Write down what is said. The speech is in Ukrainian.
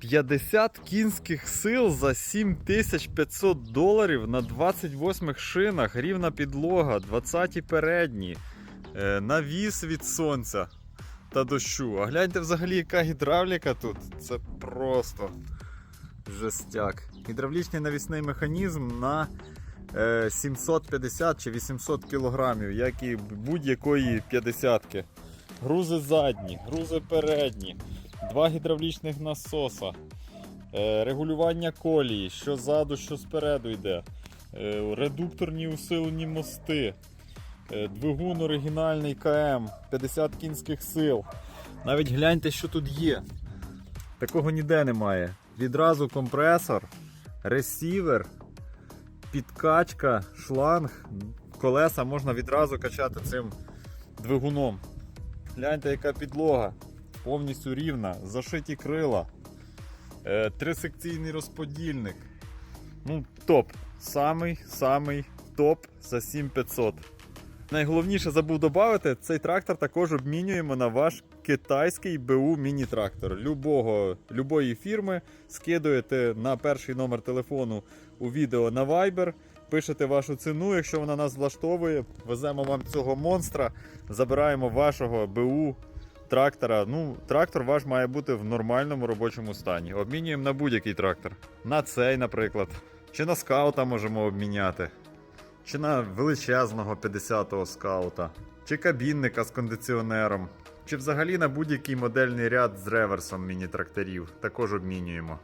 50 кінських сил за 7500 доларів на 28 шинах, рівна підлога, 20 передні, е, навіс від сонця та дощу. А гляньте взагалі, яка гідравліка тут. Це просто жестяк. Гідравлічний навісний механізм на е, 750 чи 800 кілограмів, як і будь-якої 50-ки. Грузи задні, грузи передні, два гідравлічних насоса, е, регулювання колії, що ззаду, що спереду йде, е, редукторні усилені мости, е, двигун оригінальний КМ, 50 кінських сил. Навіть гляньте, що тут є. Такого ніде немає. Відразу компресор, ресівер, підкачка, шланг, колеса можна відразу качати цим двигуном. Гляньте, яка підлога. Повністю рівна, зашиті крила, е, трисекційний розподільник. Ну, топ. Самий самий топ за 7500. Найголовніше забув додати, цей трактор також обмінюємо на ваш китайський БУ міні-трактор. Любого, любої фірми скидуєте на перший номер телефону у відео на Viber, пишете вашу ціну, якщо вона нас влаштовує, веземо вам цього монстра, забираємо вашого БУ трактора. Ну, трактор ваш має бути в нормальному робочому стані. Обмінюємо на будь-який трактор. На цей, наприклад. Чи на скаута можемо обміняти. Чи на величезного 50-го скаута, чи кабінника з кондиціонером, чи взагалі на будь-який модельний ряд з реверсом міні-тракторів також обмінюємо.